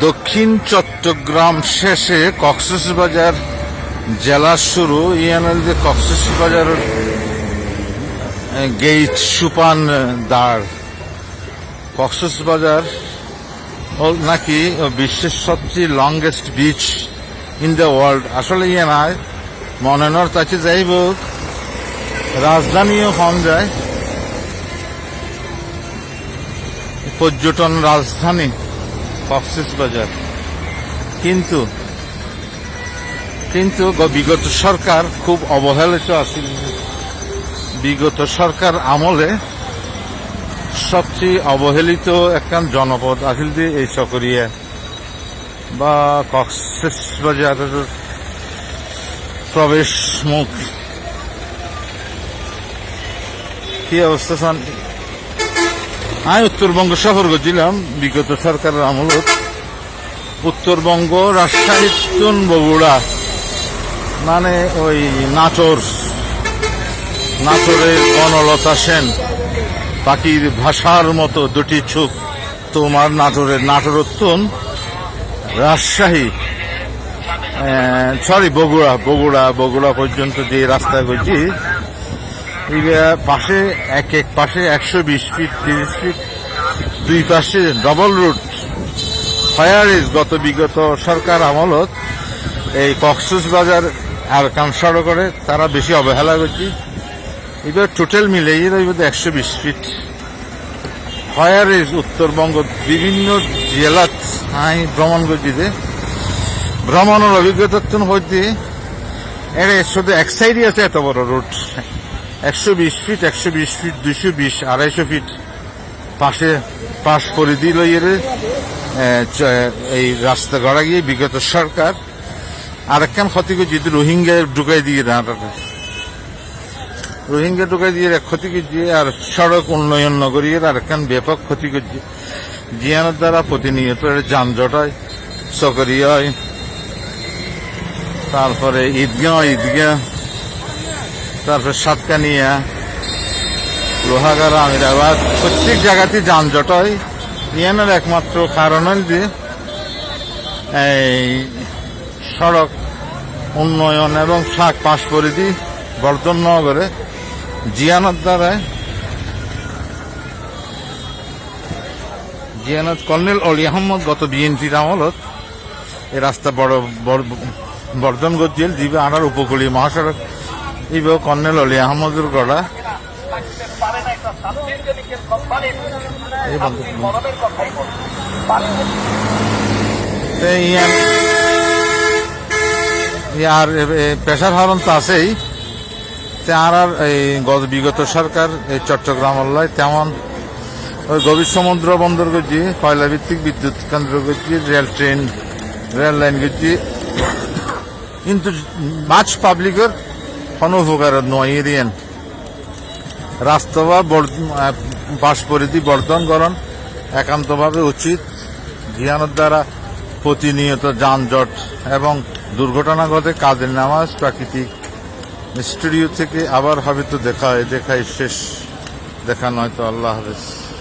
দক্ষিণ চট্টগ্রাম শেষে কক্সবাজার জেলা শুরু। ইয়ানের যে কক্সবাজার গেট সুপান দাঁড় কক্সবাজার নাকি বিশ্বের সবচেয়ে longest beach in the world আসলে ইয়ে নয় মনে নর তাছে যাইব। রাজধানীও কম যায়। পর্যটন রাজধানী। কক্সবাজার কিন্তু কিন্তু বিগত সরকার খুব অবহেলিত আছিল। বিগত সরকার আমলে সবচেয়ে অবহেলিত একখান জনপদ আছিল যে এই চকরিয়া বা কক্সেস কক্সবাজারের প্রবেশ মুখ কি অবস্থা আমি উত্তরবঙ্গ সফর করছিলাম বিগত সরকারের আমলত। উত্তরবঙ্গ রাজশাহী বগুড়া মানে ওই নাচর নাচরের বনলতা সেন, পাখির ভাষার মতো দুটি চোখ, তোমার নাটোরের নাটোরোত্তন রাজশাহী সরি বগুড়া বগুড়া বগুড়া পর্যন্ত যে রাস্তা করছি এইবার পাশে, এক এক পাশে একশো বিশ ফিট তিরিশ ফিট দুই পাশে ডবল রুট ফায়ার ইজ গত বিগত সরকার আমলত এই বাজার আর কাম করে তারা বেশি অবহেলা করছে। এবার টোটাল মিলে এর একশো বিশ ফিট ফায়ার ইজ উত্তরবঙ্গ বিভিন্ন জেলাত আমি ভ্রমণ করছি যে। ভ্রমণের অভিজ্ঞতা হইতে এর শুধু এক সাইডই আছে এত বড় রুট একশো বিশ ফিট, একশো বিশ ফিট, দুইশো বিশ, আড়াইশো ফিট পাশে, পাশ পরিধি লইয়ের এই রাস্তা গড়া গিয়ে বিগত সরকার। আরেকখান ক্ষতি করছে, যদি রোহিঙ্গা ঢুকাই দিয়ে না রোহিঙ্গা ঢুকাই দিয়ে ক্ষতি করছে, আর সড়ক উন্নয়ন নগরীর আরেকখান ব্যাপক ক্ষতি করছে। জিয়ানোর দ্বারা প্রতিনিয়ত যানজট হয় চকরি হয় তারপরে ঈদগাঁও ঈদগাঁ তারপরে সাতকানিয়া, লোহাগাড়া, আমিরাবাদ, প্রত্যেক জায়গাতে যানজট হয়। ইয়ানের একমাত্র কারণ হল যে এই সড়ক উন্নয়ন এবং শাক পাশ পরিধি বর্ধন নগরে জিয়ানত দ্বারা জিয়ানত কর্নেল অলি আহমদ গত বিএনপির আমলত এই রাস্তা বড় বড় বর্ধন গজ্জিল, দিবে আনার উপকূলীয় মহাসড়ক। ইব কর্নেল অলি আহমদের গড়া। আর পেশার হরণ তো আছেই। আর আর এই গত বিগত সরকার, এই চট্টগ্রাম হল্লায় তেমন ওই গভীর সমুদ্র বন্দর করছি কয়লা ভিত্তিক বিদ্যুৎ কেন্দ্র করছি রেল ট্রেন, রেল লাইন করছি কিন্তু মাছ পাবলিকের কোনো উপকার নয় এরিয়ান রাস্তা বা বাস পরিধি বর্ধন বর্ধনকরণ একান্তভাবে উচিত। জিয়ানোর দ্বারা প্রতিনিয়ত যানজট এবং দুর্ঘটনা ঘটে কাদের নামাজ, প্রাকৃতিক স্টুডিও থেকে আবার হবে তো দেখা দেখাই শেষ। দেখা নয় তো, আল্লাহ হাফেজ।